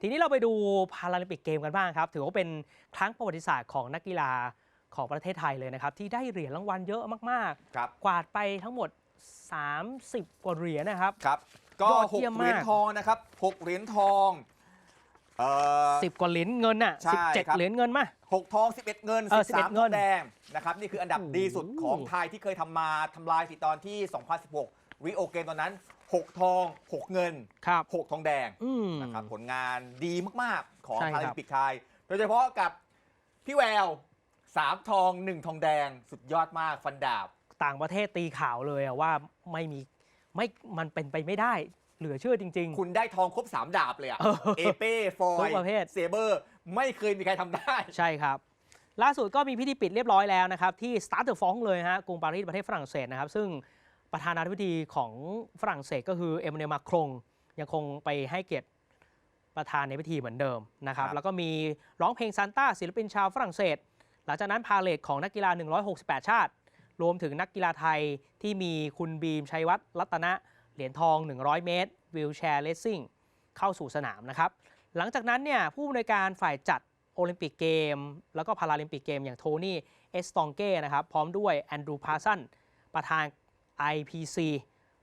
ทีนี้เราไปดูพาราลิมปิกเกมกันบ้างครับ ถือว่าเป็นครั้งประวัติศาสตร์ของนักกีฬาของประเทศไทยเลยนะครับ ที่ได้เหรียญรางวัลเยอะมากครับ ๆ กวาดไปทั้งหมด 30 กว่าเหรียญนะครับ ครับ ก็ยอดหกเยี่ยมเหรียญมากทองนะครับหกเหรียญทองเอ่อ10กว่าเหรียญเงินน่ะใช่ครับ17เหรียญเงินมา หกทอง 11 เงิน เออ13 11ทเงิองนแดงนะครับ นี่คืออันดับโอ้โห ดีสุดของไทยที่เคยทำมาทำลายสถิติตอนที่ 2016 ริโอเกมตอนนั้น 6 ทอง 6 เงิน ครับ 6 ทองแดงอืม นะครับผลงานดีมาก ๆ ของใช่ครับพาราลิมปิกไทย โดยเฉพาะกับพี่แวว 3 ทอง 1 ทองแดงสุดยอดมากฟันดาบ ต่างประเทศตีข่าวเลยอะว่าไม่มีไม่มันเป็นไปไม่ได้ เหลือเชื่อจริง คุณได้ทองครบ 3 ดาบเลยอะเออเอเป้ฟอทุยกประเภท เซเบอร์ ไม่เคยมีใครทำได้ ๆ ใช่ครับ ล่าสุดก็มีพิธีปิดเรียบร้อยแล้วนะครับ ที่สตาร์เตอร์ฟองเลยฮะกรุงปารีสประเทศฝรั่งเศสนะครับ ซึ่ง ประธานาธิบดีของฝรั่งเศสก็คือเอม a น u ลมาครงยังคงไปให้เกียรติประธานในพิธีเหมือนเดิมนะครับครับ แล้วก็มีร้องเพลงซานต้าศิลปินชาวฝรั่งเศส หลังจากนั้นพาเลทของนักกีฬา 168 ชาติ รวมถึงนักกีฬาไทยที่มีคุณบีมชัยวัฒน์รัตนะ เหรียญทอง 100 เมตรวิลแชร์เลสซิ่งเข้าสู่สนามนะครับ หลังจากนั้นเนี่ยผู้อำนวยการฝ่ายจัดโอลิมปิกเกม แล้วก็พาราลิมปิกเกมอย่างโทนี่เอสตองเก้นะครับพร้อมด้วยแอนดรูพาสันประธาน IPC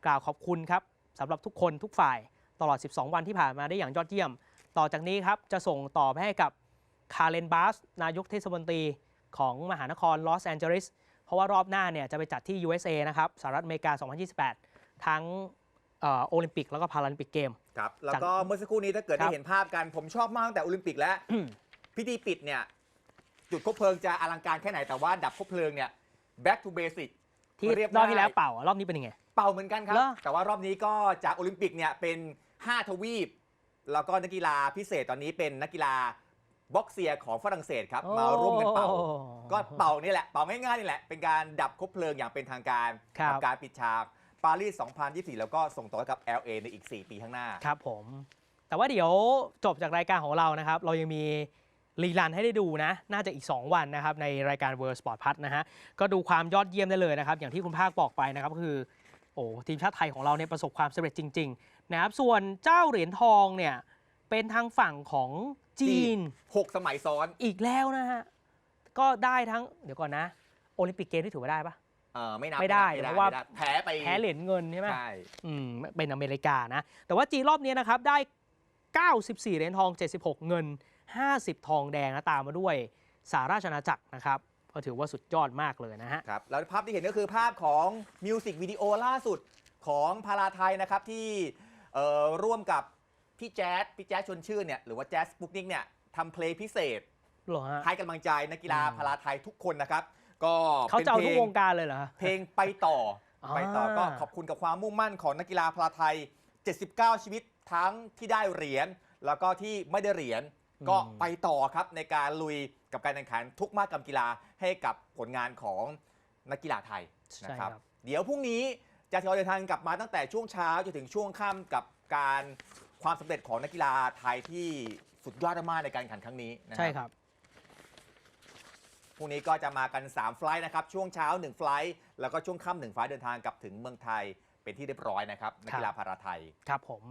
กล่าวขอบคุณครับสำหรับทุกคนทุกฝ่ายตลอด 12 วันที่ผ่านมาได้อย่างยอดเยี่ยม ต่อจากนี้ครับจะส่งต่อไปให้กับคาร์เลนบาส นายกเทศมนตรีของมหานครลอสแอนเจลิสเพราะว่ารอบหน้าเนี่ยจะไปจัดที่ USA นะครับสหรัฐอเมริกา 2028 ทั้งเอ่อโอลิมปิกแล้วก็พาราลิมปิกเกมครับแล้วก็เมื่อสักครู่นี้ถ้าเกิดครัได้บเห็นภาพกัน ผมชอบมากตั้งแต่โอลิมปิกแล้ว พิธีปิดเนี่ยจุดคบเพลิงจะอลังการแค่ไหนแต่ว่าดับคบเพลิงเนี่ย back to basic ที่เรียบรอบที่ง่ายแล้วเป่าอะรอบนี้เป็นยังไง เป่าเหมือนกันครับ เหรอ แต่ว่ารอบนี้ก็จากโอลิมปิกเนี่ยเป็น 5 ทวีป แล้วก็นักกีฬาพิเศษตอนนี้เป็นนักกีฬาบ็อกเซียของฝรั่งเศสครับ มาร่วมกันเป่า โอ้ ก็เป่านี่แหละ เป่าง่ายๆนี่แหละ เป็นการดับคบเพลิงอย่างเป็นทางการครับกับการปิดฉาก ปารีส 2024 แล้วก็ส่งต่อให้กับ LA ในอีก 4 ปีข้างหน้า ครับผม แต่ว่าเดี๋ยวจบจากรายการของเรานะครับ เรายังมี รีลันให้ได้ดูนะ น่าจะอีก 2 วันนะครับในรายการ World Sport Plus นะฮะ ก็ดูความยอดเยี่ยมได้เลยนะครับ อย่างที่คุณภาคบอกไปนะครับก็คือ โอ้ทีมชาติไทยของเราเนี่ยประสบความสำเร็จจริง ๆ นะครับ ส่วนเจ้าเหรียญทองเนี่ยเป็นทางฝั่งของจีน 6 สมัยซ้อนอีกแล้วนะฮะ ก็ได้ทั้งเดี๋ยวก่อนนะ โอลิมปิกเกมที่ถือว่าได้ปะ เออไม่นับไม่ได้ม่เพราะว่า ไม่ได้แพ้ไปแพ้เหรียญเงินใช่ไหม ใช่อืมเป็นอเมริกานะ แต่ว่าจีนรอบนี้นะครับ ได้ 94 เหรียญทอง 76 เงิน 50 ทองแดงนะตามมาด้วยสหราชอาณาจักรนะครับก็ถือว่าสุดยอดมากเลยนะฮะ ครับแล้วภาพที่เห็นก็คือภาพของมิวสิกวิดีโอล่าสุดของพาราไทยนะครับที่เอ่อร่วมกับพี่แจ๊ดพี่แจ๊ดชวนชื่นเนี่ยหรือว่าแจ๊สปุกนิกเนี่ยทำเพลงพิเศษเหรอฮะให้กำลังใจนักกีฬาอืมพาราไทยทุกคนนะครับ ก็เขาจะเอาป็นทุพกลวงการเลยเหรอฮะ เพลงไปต่ออ่าไปต่อก็ขอบคุณกับความมุ่งมั่นของนักกีฬาพาราไทย 79 ชีวิตทั้งที่ได้เหรียญแล้วก็ที่ไม่ได้เหรียญ ก็ไปต่อครับในการลุยกับการแข่งขันทุกมากกรรมกีฬาให้กับผลงานของนักกีฬาไทยใช่นะคครัรับบเดี๋ยวพรุ่งนี้จะทยอยเดินทางกลับมาตั้งแต่ช่วงเช้าจนถึงช่วงค่ำกับการความสำเร็จของนักกีฬาไทยที่สุดยอดมากๆในการแข่งขันครั้งนี้นะใช่ครับพรุ่งนี้ก็จะมากัน 3 ไฟลท์นะครับ ช่วงเช้า 1 ไฟลท์แล้วก็ช่วงค่ำหนึ่งไฟลท์เดินทางกลับถึงเมืองไทยเป็นที่เรียบร้อยนะครับนักกีฬาพาราไทย ครับผม